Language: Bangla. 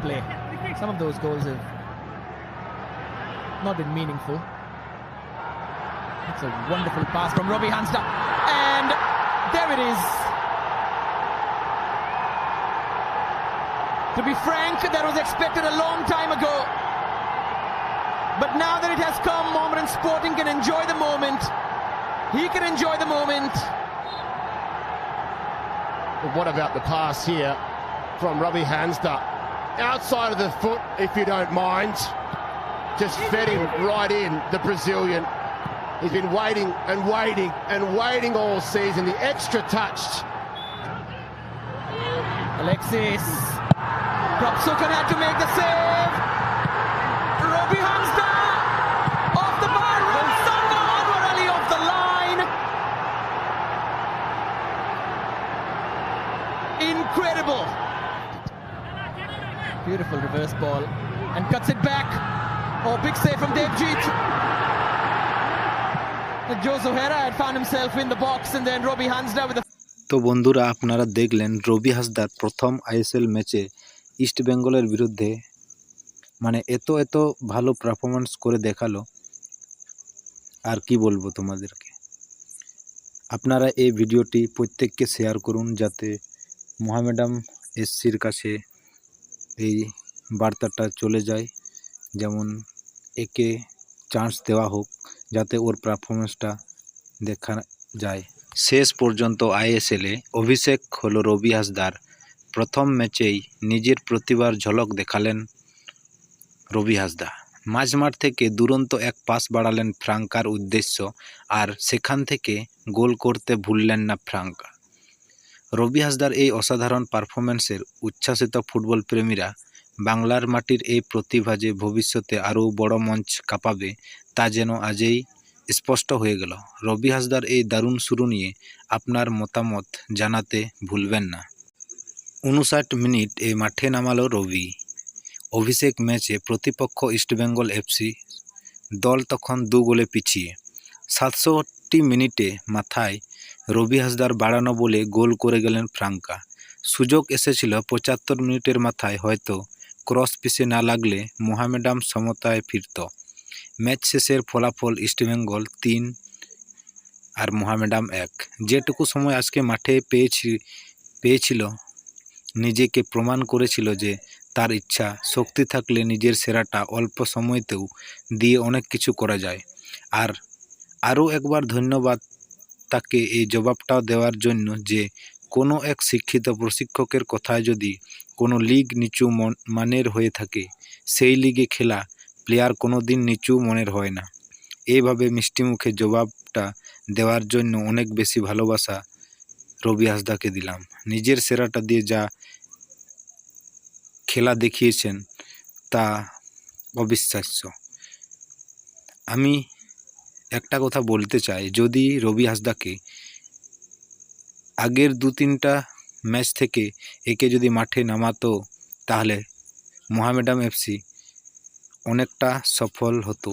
play. Some of those goals have not been meaningful. It's a wonderful pass from Robbie Hansda. And there it is. To be frank, that was expected a long time ago. But now that it has come, Mohammedan Sporting can enjoy the moment. He can enjoy the moment. But what about the pass here from Robbie Hansda? Outside of the foot, if you don't mind. Just fed him right in, the Brazilian. He's been waiting and waiting and waiting all season. The extra touch. Alexis. Propsukan had to make the save. Robbie Hamsda off the bar. Ramsanga Anwar off the line. Incredible. Beautiful reverse ball and cuts it back. Oh, big save from Devjit. তো বন্ধুরা আপনারা দেখলেন রবি হাসদার প্রথম আইএসএল ম্যাচে ইস্ট বেঙ্গলের বিরুদ্ধে মানে এত এত ভালো পারফরমেন্স করে দেখাল আর কি বলব তোমাদেরকে আপনারা এই ভিডিওটি প্রত্যেককে শেয়ার করুন যাতে মোহামেডাম এসসির কাছে এই বার্তাটা চলে যায়। যেমন একে চান্স দেওয়া হোক, যাতে ওর পারফরমেন্সটা দেখা যায়। শেষ পর্যন্ত আইএসএলে অভিষেক হল রবি হাসদার। প্রথম ম্যাচেই নিজের প্রতিভার ঝলক দেখালেন রবি হাসদা মাঝমাঠ থেকে দুরন্ত এক পাস বাড়ালেন ফ্রাঙ্কার উদ্দেশ্য। আর সেখান থেকে গোল করতে ভুললেন না ফ্রাঙ্কা। রবি হাসদার এই অসাধারণ পারফরম্যান্সের উচ্ছ্বাসিত ফুটবল প্রেমীরা বাংলার মাটির এই প্রতিভা যে ভবিষ্যতে আরও বড় মঞ্চ কাঁপাবে তা যেন আজই স্পষ্ট হয়ে গেল। রবি হাসদার এই দারুণ শুরু নিয়ে আপনার মতামত জানাতে ভুলবেন না। উনষাট মিনিট এ মাঠে নামালো রবি। অভিষেক ম্যাচে প্রতিপক্ষ ইস্টবেঙ্গল এফসি দল তখন দু গোলে পিছিয়ে। সাতষট্টি মিনিটে মাথায় রবি হাসদার বাড়ানো বলে গোল করে গেলেন ফ্রাঙ্কা। সুযোগ এসেছিল পঁচাত্তর মিনিটের মাথায়, হয়তো ক্রস পিসে না লাগলে মোহামেডাম সমতায় ফিরত। ম্যাচ শেষের ফলাফল ইস্টবেঙ্গল তিন আর মোহামেডাম এক। যেটুকু সময় আজকে মাঠে পেয়েছি, পেয়েছিল, নিজেকে প্রমাণ করেছিল যে তার ইচ্ছা, শক্তি থাকলে নিজের সেরাটা অল্প সময়তেও দিয়ে অনেক কিছু করা যায়। আর আরও একবার ধন্যবাদ তাকে এই জবাবটা দেওয়ার জন্য যে কোনো এক শিক্ষিত প্রশিক্ষকের কথায় যদি কোনো লিগ নিচু মন মানের হয়ে থাকে, সেই লিগে খেলা প্লেয়ার কোনো দিন নিচু মনের হয় না। এইভাবে মিষ্টি মুখে জবাবটা দেওয়ার জন্য অনেক বেশি ভালোবাসা রবি হাসদাকে দিলাম। নিজের সেরাটা দিয়ে যা খেলা দেখিয়েছেন তা অবিশ্বাস্য। আমি একটা কথা বলতে চাই, যদি রবি হাসদাকে আগের দু তিনটা ম্যাচ থেকে একে যদি মাঠে নামাতো, তাহলে মোহামেডাম এফসি অনেকটা সফল হতো।